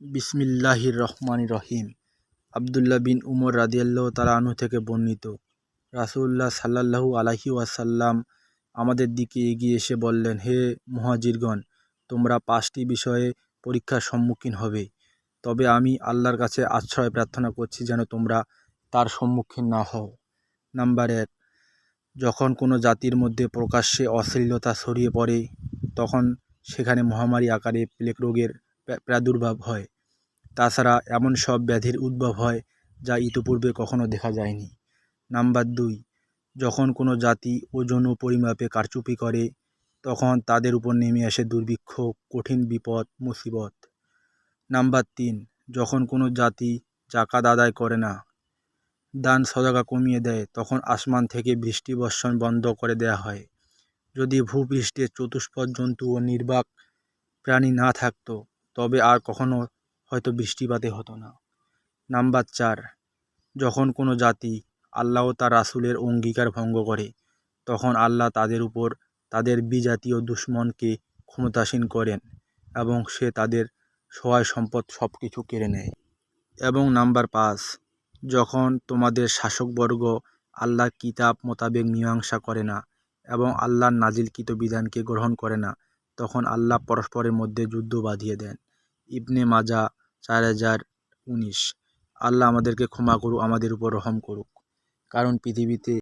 বিসমিল্লাহির রহমান রহিম। আবদুল্লাহ বিন উমর রাদিয়াল্লাহ তালা আনু থেকে বর্ণিত। রাসুল্লাহ সাল্লাল্লাহু আলাহি ওয়াসাল্লাম আমাদের দিকে এগিয়ে এসে বললেন, হে মুহাজিরগণ, তোমরা পাঁচটি বিষয়ে পরীক্ষার সম্মুখীন হবে। তবে আমি আল্লাহর কাছে আশ্রয় প্রার্থনা করছি যেন তোমরা তার সম্মুখীন না হও। নাম্বার এক, যখন কোনো জাতির মধ্যে প্রকাশ্যে অশ্লীলতা ছড়িয়ে পড়ে, তখন সেখানে মহামারী আকারে প্লেগ রোগের প্রাদুর্ভাব হয়। তাছাড়া এমন সব ব্যাধির উদ্ভব হয় যা ইতিপূর্বে কখনো দেখা যায়নি। নাম্বার দুই, যখন কোনো জাতি ওজন ও পরিমাপে কারচুপি করে, তখন তাদের উপর নেমে আসে দুর্ভিক্ষ, কঠিন বিপদ, মুসিবত। নাম্বার তিন, যখন কোনো জাতি জাকাত আদায় করে না, দান সদাকা কমিয়ে দেয়, তখন আসমান থেকে বৃষ্টি বর্ষণ বন্ধ করে দেয়া হয়। যদি ভূপৃষ্ঠে চতুষ্পদ জন্তু ও নির্বাক প্রাণী না থাকতো তবে আর কখনো হয়তো বৃষ্টিপাতে হতো না। নাম্বার চার, যখন কোনো জাতি আল্লাহ তার রাসূলের অঙ্গীকার ভঙ্গ করে, তখন আল্লাহ তাদের উপর তাদের বিজাতীয় দুশ্মনকে ক্ষমতাসীন করেন এবং সে তাদের সহায় সম্পদ সব কিছু কেড়ে নেয়। এবং নাম্বার পাঁচ, যখন তোমাদের শাসকবর্গ আল্লাহর কিতাব মোতাবেক মীমাংসা করে না এবং আল্লাহর নাজিলকৃত বিধানকে গ্রহণ করে না তখন আল্লাহ পরস্পরের মধ্যে যুদ্ধ বাঁধিয়ে দেন। ইবনে মাজা চার হাজার উনিশ। আল্লাহ আমাদেরকে ক্ষমা করুক, আমাদের উপর রহম করুক। কারণ পৃথিবীতে